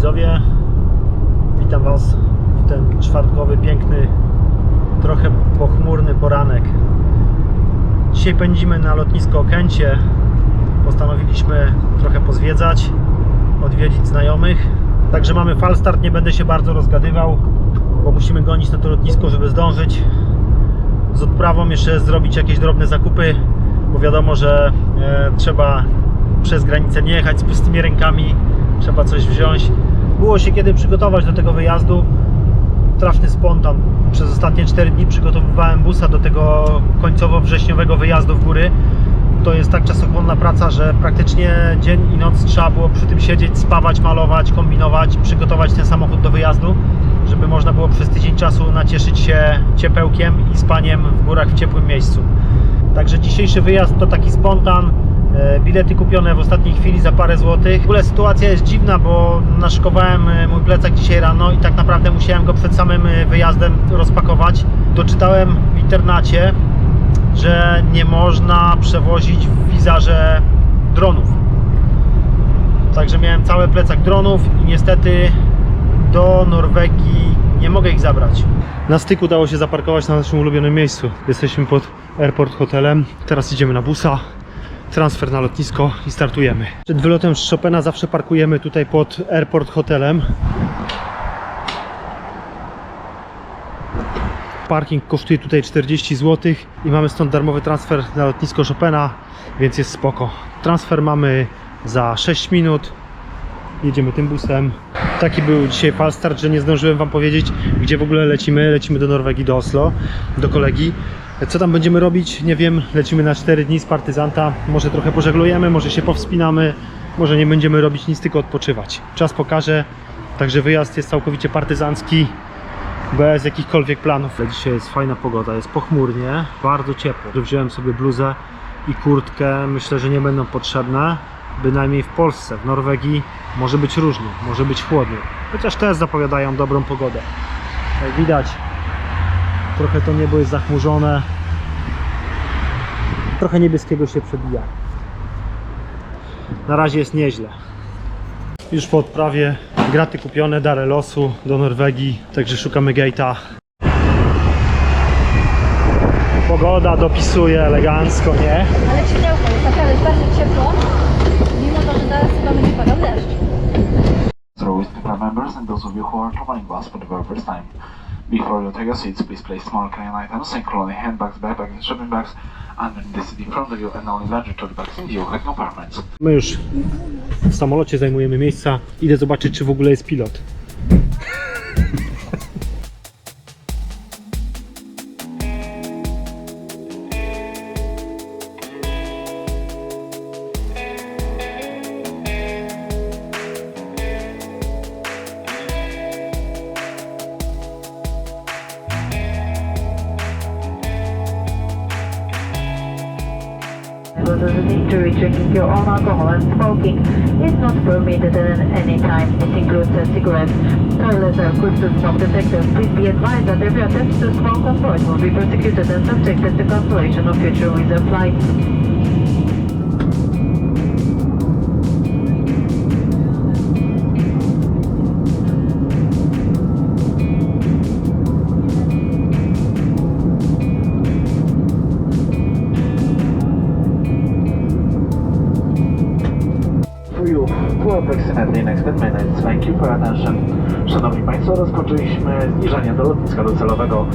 widzowie, witam Was w ten czwartkowy, piękny, trochę pochmurny poranek. Dzisiaj pędzimy na lotnisko Okęcie. Postanowiliśmy trochę pozwiedzać, odwiedzić znajomych. Także mamy falstart, nie będę się bardzo rozgadywał, bo musimy gonić na to lotnisko, żeby zdążyć. Z odprawą jeszcze zrobić jakieś drobne zakupy, bo wiadomo, że e, trzeba przez granicę nie jechać z pustymi rękami, trzeba coś wziąć. Było się kiedy przygotować do tego wyjazdu. Trafny spontan. Przez ostatnie 4 dni przygotowywałem busa do tego końcowo-wrześniowego wyjazdu w góry. To jest tak czasochłonna praca, że praktycznie dzień i noc trzeba było przy tym siedzieć, spawać, malować, kombinować, przygotować ten samochód do wyjazdu, żeby można było przez tydzień czasu nacieszyć się ciepełkiem i spaniem w górach w ciepłym miejscu. Także dzisiejszy wyjazd to taki spontan. E, Bilety kupione w ostatniej chwili za parę złotych. W ogóle sytuacja jest dziwna, bo naszykowałem e, mój plecak dzisiaj rano i tak naprawdę musiałem go przed samym e, wyjazdem rozpakować. Doczytałem w internacie, że nie można przewozić w wizarze dronów. Także miałem cały plecak dronów i niestety do Norwegii nie mogę ich zabrać. Na styku udało się zaparkować na naszym ulubionym miejscu. Jesteśmy pod airport hotelem. Teraz idziemy na busa. Transfer na lotnisko i startujemy. Przed wylotem z Chopina zawsze parkujemy tutaj pod airport hotelem. Parking kosztuje tutaj 40 zł i mamy stąd darmowy transfer na lotnisko Chopina, więc jest spoko. Transfer mamy za 6 minut. Jedziemy tym busem. Taki był dzisiaj falstart, że nie zdążyłem Wam powiedzieć, gdzie w ogóle lecimy. Lecimy do Norwegii, do Oslo, do kolegi. Co tam będziemy robić? Nie wiem. Lecimy na 4 dni z partyzanta. Może trochę pożeglujemy, może się powspinamy, może nie będziemy robić nic, tylko odpoczywać. Czas pokaże. Także wyjazd jest całkowicie partyzancki, bez jakichkolwiek planów. Dzisiaj jest fajna pogoda, jest pochmurnie, bardzo ciepło. Wziąłem sobie bluzę i kurtkę. Myślę, że nie będą potrzebne. Bynajmniej w Polsce, w Norwegii może być różnie, może być chłodniej. Chociaż też zapowiadają dobrą pogodę. Jak widać, trochę to niebo jest zachmurzone. Trochę niebieskiego się przebija. Na razie jest nieźle. Już po odprawie graty kupione, dare losu do Norwegii, także szukamy gate'a. Pogoda dopisuje elegancko, nie? Ale ciepełko jest naprawdę bardzo ciepło, mimo to, że teraz chyba będzie padał deszcz. through Instagram members and those of you who are traveling with us for the very first time. Before you take your seats, please place small carry-on items, including handbags, backpacks, and shopping bags, underneath the seat in front of you and only larger tote bags in overhead compartments. My już w samolocie zajmujemy miejsca. Idę zobaczyć, czy w ogóle jest pilot. Mandatory drinking your own alcohol and smoking is not permitted at any time. It includes cigarettes. Toilets are equipped with smoke detectors. Please be advised that every attempt to smoke on board will be prosecuted and subjected to cancellation of future reserve flights. Do lotniska docelowego.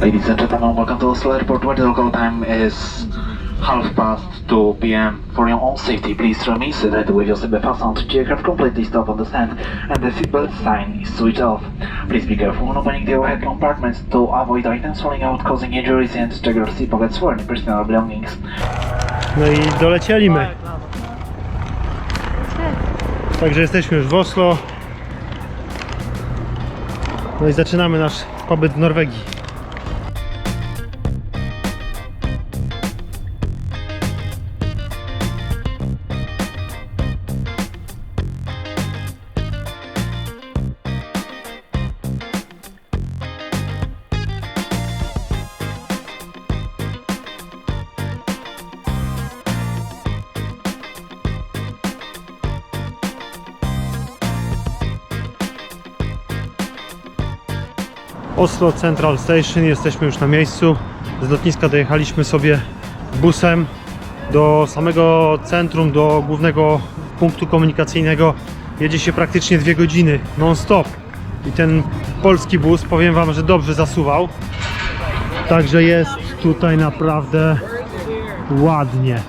Ladies and gentlemen, welcome to Oslo Airport where the local time is half past 2 p.m. For your own safety, please remain seated with your seatbelt fastened the aircraft completely stop on the stand and the seatbelt sign is switched off. Please be careful when opening the overhead compartments to avoid items falling out causing injuries and check your seat pockets for any personal belongings. No i dolecieli my. Także jesteśmy już w Oslo. No i zaczynamy nasz pobyt w Norwegii. Oslo Central Station, jesteśmy już na miejscu. Z lotniska dojechaliśmy sobie busem do samego centrum, do głównego punktu komunikacyjnego. Jedzie się praktycznie dwie godziny non-stop. I ten polski bus, powiem Wam, że dobrze zasuwał. Także jest tutaj naprawdę ładnie.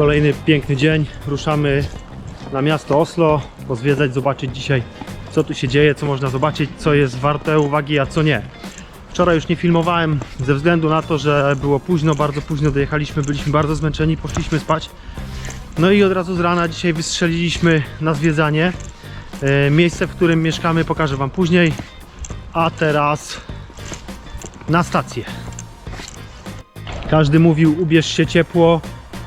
Kolejny piękny dzień. Ruszamy na miasto Oslo, pozwiedzać, zobaczyć dzisiaj co tu się dzieje, co można zobaczyć, co jest warte uwagi, a co nie. Wczoraj już nie filmowałem ze względu na to, że było późno, bardzo późno dojechaliśmy, byliśmy bardzo zmęczeni, poszliśmy spać. No i od razu z rana dzisiaj wystrzeliliśmy na zwiedzanie. E, Miejsce, w którym mieszkamy pokażę Wam później, a teraz na stację. Każdy mówił ubierz się ciepło,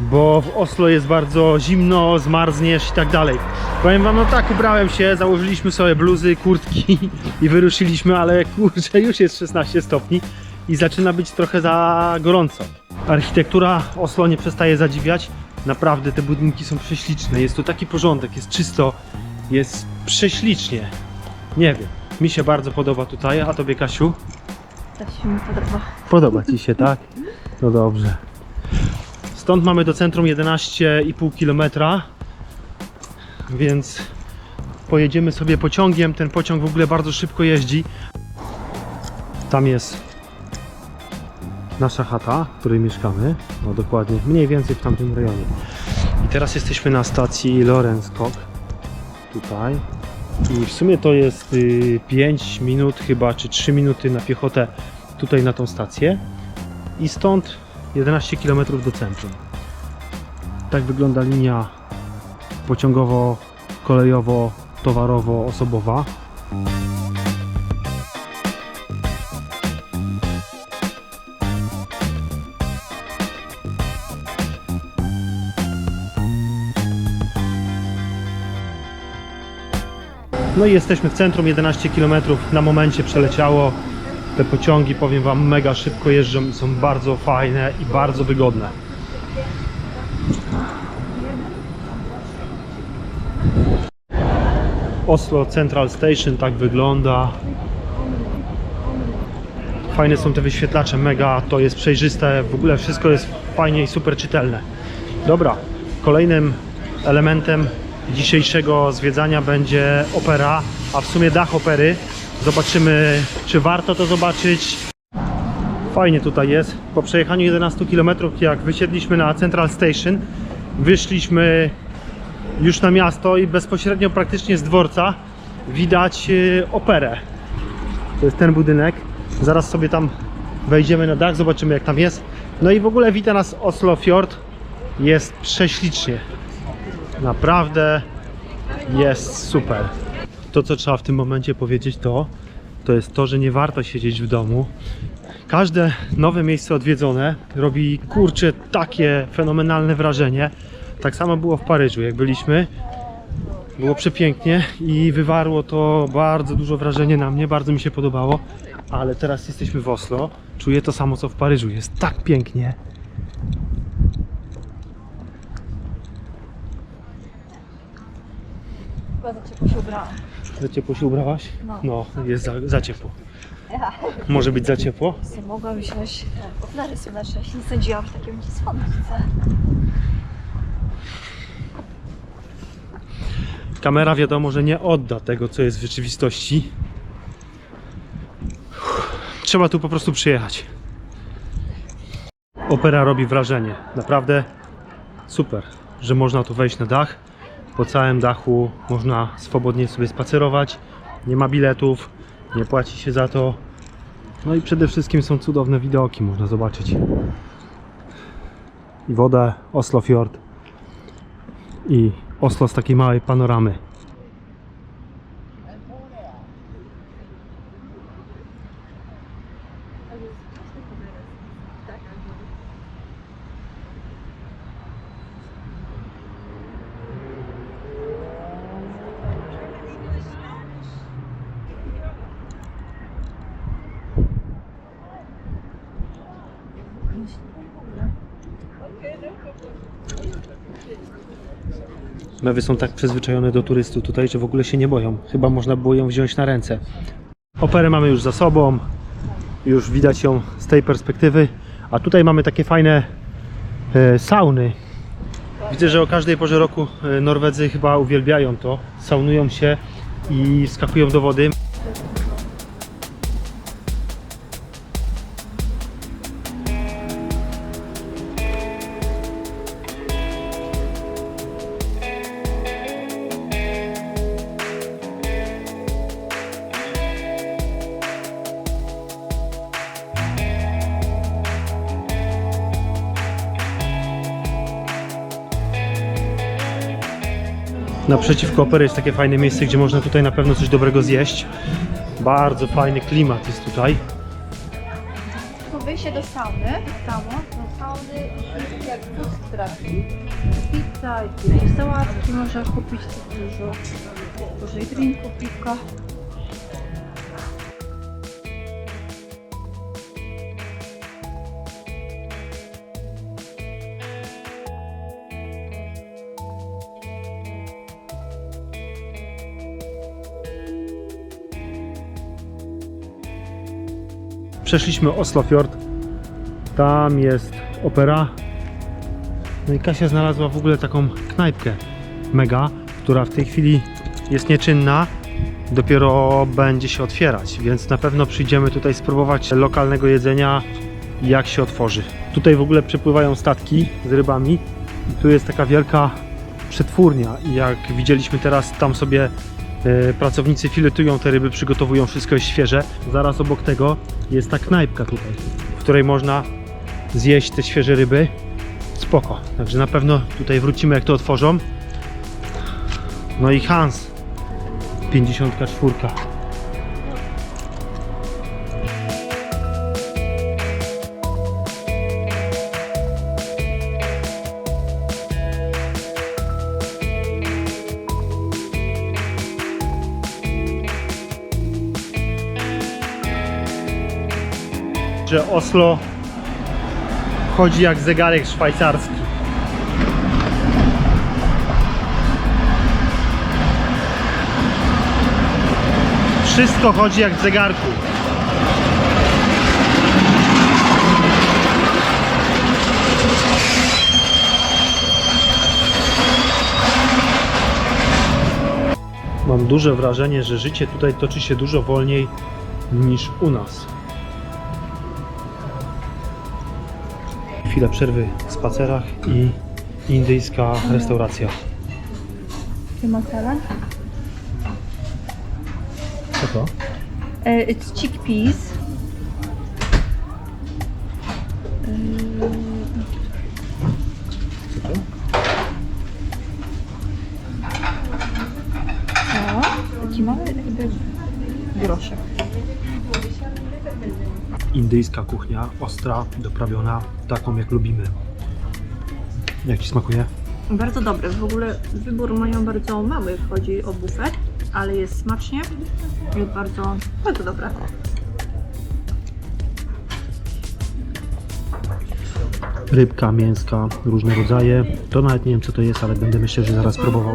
bo w Oslo jest bardzo zimno, zmarzniesz i tak dalej. Powiem wam, no tak, ubrałem się, założyliśmy sobie bluzy, kurtki i wyruszyliśmy, ale kurczę, już jest 16 stopni i zaczyna być trochę za gorąco. Architektura Oslo nie przestaje zadziwiać. Naprawdę te budynki są prześliczne, jest tu taki porządek, jest czysto, jest prześlicznie. Nie wiem, mi się bardzo podoba tutaj, a tobie Kasiu? Też się mi podoba. Podoba Ci się, tak? No dobrze. Stąd mamy do centrum 11,5 km, więc pojedziemy sobie pociągiem. Ten pociąg w ogóle bardzo szybko jeździ. Tam jest nasza chata, w której mieszkamy. No dokładnie, mniej więcej w tamtym rejonie. I teraz jesteśmy na stacji Lorenskog. Tutaj. I w sumie to jest y, 5 minut chyba, czy 3 minuty na piechotę tutaj na tą stację i stąd 11 km do centrum. Tak wygląda linia pociągowo-kolejowo-towarowo-osobowa. No i jesteśmy w centrum, 11 km na momencie przeleciało. Te pociągi, powiem Wam, mega szybko jeżdżą i są bardzo fajne i bardzo wygodne. Oslo Central Station tak wygląda. Fajne są te wyświetlacze, mega, to jest przejrzyste, w ogóle wszystko jest fajnie i super czytelne. Dobra, kolejnym elementem dzisiejszego zwiedzania będzie opera, a w sumie dach opery. Zobaczymy, czy warto to zobaczyć. Fajnie tutaj jest. Po przejechaniu 11 km, jak wysiedliśmy na Central Station, wyszliśmy już na miasto i bezpośrednio praktycznie z dworca widać y, operę. To jest ten budynek. Zaraz sobie tam wejdziemy na dach, zobaczymy jak tam jest. No i w ogóle wita nas Oslo Fjord. Jest prześlicznie. Naprawdę jest super. To, co trzeba w tym momencie powiedzieć, to, to jest to, że nie warto siedzieć w domu. Każde nowe miejsce odwiedzone robi kurczę takie fenomenalne wrażenie. Tak samo było w Paryżu, jak byliśmy. Było przepięknie i wywarło to bardzo dużo wrażenie na mnie, bardzo mi się podobało. Ale teraz jesteśmy w Oslo. Czuję to samo co w Paryżu. Jest tak pięknie. Za ciepło się ubrałam. Za ciepło się ubrałaś? No. No, jest za, za ciepło. Ja Może być za ciepło? sobie mogłam wziąć okulary słoneczne. Się nie sądziłam, że takie będzie słoneczne. Kamera wiadomo, że nie odda tego, co jest w rzeczywistości. Trzeba tu po prostu przyjechać. Opera robi wrażenie. Naprawdę super, że można tu wejść na dach. Po całym dachu można swobodnie sobie spacerować. Nie ma biletów, nie płaci się za to. No i przede wszystkim są cudowne widoki, można zobaczyć. I wodę, Oslofjord i Oslo z takiej małej panoramy. Mewy są tak przyzwyczajone do turystów tutaj, że w ogóle się nie boją. Chyba można było ją wziąć na ręce. Operę mamy już za sobą. Już widać ją z tej perspektywy. A tutaj mamy takie fajne e, sauny. Widzę, że o każdej porze roku e, Norwedzy chyba uwielbiają to. Saunują się i skakują do wody. Naprzeciwko opery jest takie fajne miejsce, gdzie można tutaj na pewno coś dobrego zjeść. Bardzo fajny klimat jest tutaj. To wyjście do sauny, samo, do sauny jest jak food trucki. Pizza, jakieś sałatki można kupić dużo. Dużo i drinku, piwka. Przeszliśmy Oslofjord. Tam jest opera. No i Kasia znalazła w ogóle taką knajpkę mega, która w tej chwili jest nieczynna. Dopiero będzie się otwierać, więc na pewno przyjdziemy tutaj spróbować lokalnego jedzenia, jak się otworzy. Tutaj w ogóle przepływają statki z rybami. I tu jest taka wielka przetwórnia i jak widzieliśmy teraz, tam sobie pracownicy filetują te ryby, przygotowują wszystko jest świeże. Zaraz obok tego jest ta knajpka tutaj, w której można zjeść te świeże ryby. Spoko. Także na pewno tutaj wrócimy jak to otworzą. No i Hans 54. Że Oslo chodzi jak zegarek szwajcarski. Wszystko chodzi jak w zegarku. Mam duże wrażenie, że życie tutaj toczy się dużo wolniej niż u nas. Chwila przerwy w spacerach i indyjska restauracja. Masala. Co to? Uh, it's chickpeas. Indyjska kuchnia, ostra, doprawiona, taką jak lubimy. Jak Ci smakuje? Bardzo dobre. W ogóle wybór mają bardzo mały, chodzi o bufet, ale jest smacznie i bardzo, bardzo dobre. Rybka, mięska, różne rodzaje. To nawet nie wiem co to jest, ale będę myślę, że zaraz próbował.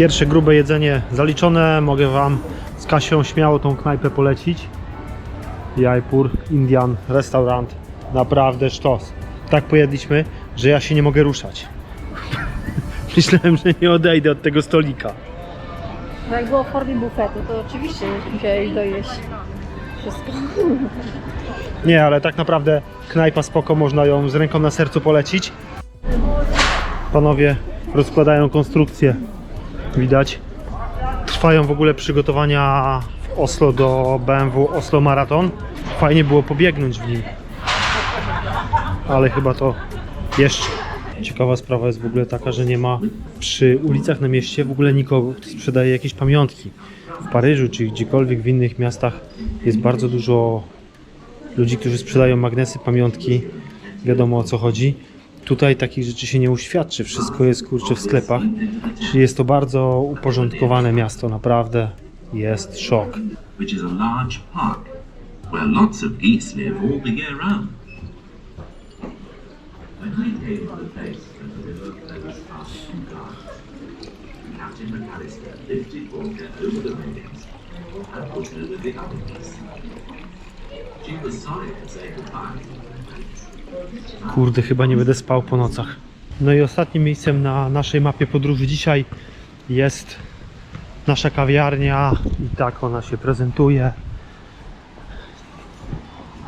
Pierwsze grube jedzenie zaliczone. Mogę Wam z Kasią śmiało tą knajpę polecić. Jaipur Indian Restaurant. Naprawdę sztos. Tak pojedliśmy, że ja się nie mogę ruszać. Myślałem, że nie odejdę od tego stolika. No jak było w formie bufetu, to oczywiście musiałeś dojeść wszystko. Nie, ale tak naprawdę knajpa spoko, można ją z ręką na sercu polecić. Panowie rozkładają konstrukcję. Widać. Trwają w ogóle przygotowania w Oslo do BMW Oslo Marathon. Fajnie było pobiegnąć w nim. Ale chyba to jeszcze. Ciekawa sprawa jest w ogóle taka, że nie ma przy ulicach na mieście w ogóle nikogo, kto sprzedaje jakieś pamiątki. W Paryżu czy gdziekolwiek w innych miastach jest bardzo dużo ludzi, którzy sprzedają magnesy, pamiątki, wiadomo o co chodzi. Tutaj takich rzeczy się nie uświadczy, wszystko jest kurczę w sklepach, czyli jest to bardzo uporządkowane miasto, naprawdę. Jest szok. She was sorry to say goodbye. Kurde, chyba nie będę spał po nocach. No i ostatnim miejscem na naszej mapie podróży dzisiaj jest nasza kawiarnia i tak ona się prezentuje.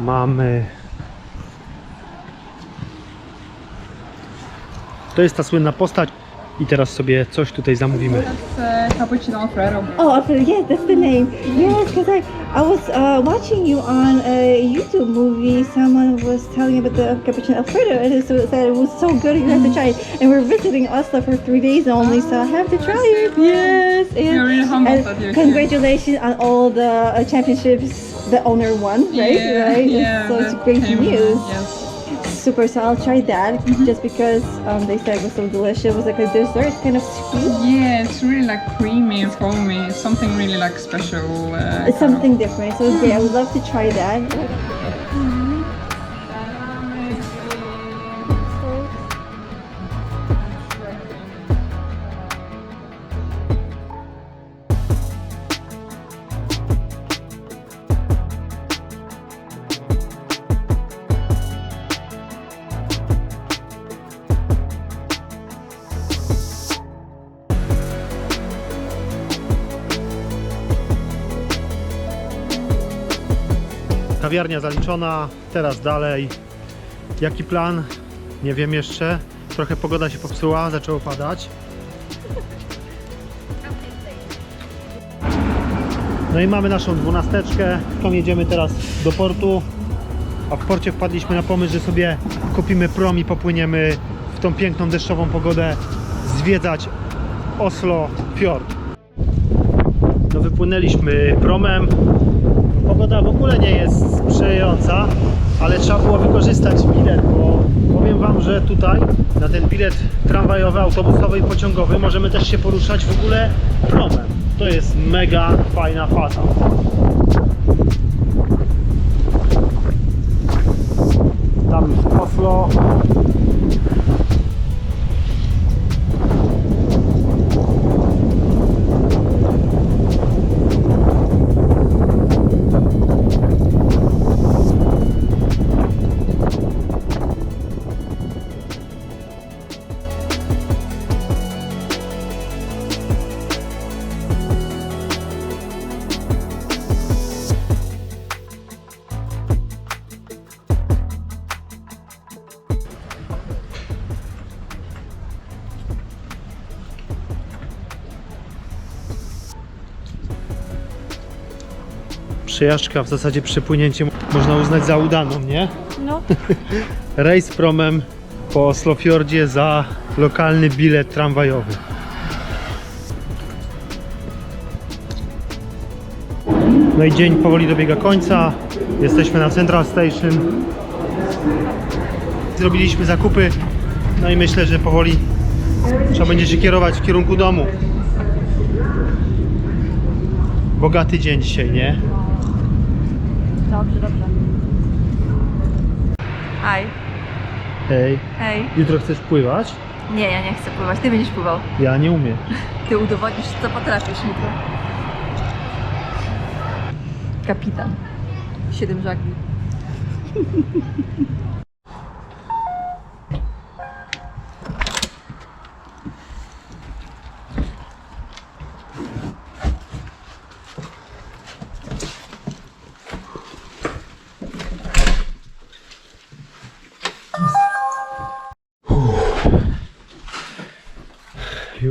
Mamy To jest ta słynna postać i teraz sobie coś tutaj zamówimy. uh, cappuccino Alfredo. Oh, Alfredo, yes, that's the name. Yes, because I, I was uh, watching you on a YouTube movie. Someone was telling about the cappuccino Alfredo, and it was, said it was so good. You have to try it. And we're visiting Oslo for three days only, so I have to try it. Yes, and, You're really humbled and that you're here. congratulations on all the uh, championships the owner won, right? Yeah, right. yeah. so it's great news. Yes. Super. So I'll try that just because um, they said it was so delicious. It was like a dessert, kind of sweet. Yeah, it's really like creamy and foamy. It's something really like special. Uh, It's something different. So great. I would love to try that. Kawiarnia zaliczona, teraz dalej. Jaki plan? Nie wiem jeszcze. Trochę pogoda się popsuła, zaczęło padać. No i mamy naszą dwunasteczkę. Tą jedziemy teraz do portu. A w porcie wpadliśmy na pomysł, że sobie kupimy prom i popłyniemy w tą piękną deszczową pogodę zwiedzać Oslo Fjord. No wypłynęliśmy promem. Pogoda w ogóle nie jest sprzyjająca, ale trzeba było wykorzystać bilet, bo powiem Wam, że tutaj na ten bilet tramwajowy, autobusowy i pociągowy możemy też się poruszać w ogóle promem. To jest mega fajna faza. Tam Oslo. Przejażdżka w zasadzie przepłynięcie można uznać za udaną, nie? No. Rejs promem po Oslofjordzie za lokalny bilet tramwajowy. No i dzień powoli dobiega końca. Jesteśmy na Central Station. Zrobiliśmy zakupy. No i myślę, że powoli trzeba będzie się kierować w kierunku domu. Bogaty dzień dzisiaj, nie? Dobrze, dobrze. Hej, Hej, hej. jutro chcesz pływać? Nie, ja nie chcę pływać. Ty będziesz pływał. Ja nie umiem. Ty udowodnisz, co potrafisz jutro. Kapitan. Siedem żagli.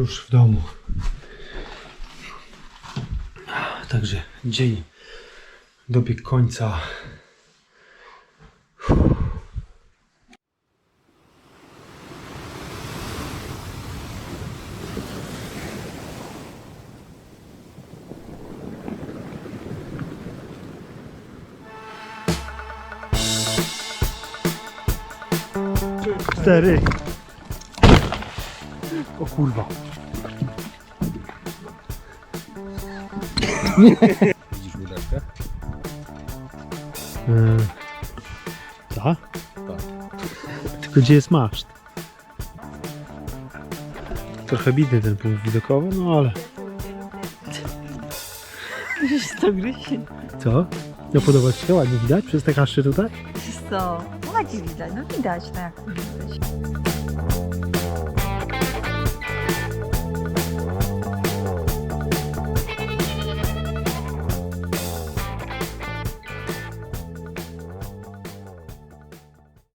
Już w domu. Także dzień dobiegł końca. Cztery. O kurwa. Widzisz łyżeczkę? Yy, tak? Tylko gdzie jest maszt? Trochę bidny ten punkt widokowy, no ale To gryzie. co? No podoba Ci się? Ładnie widać przez te kaszcze tutaj? Co? Ładnie widać, no widać, tak. Widać.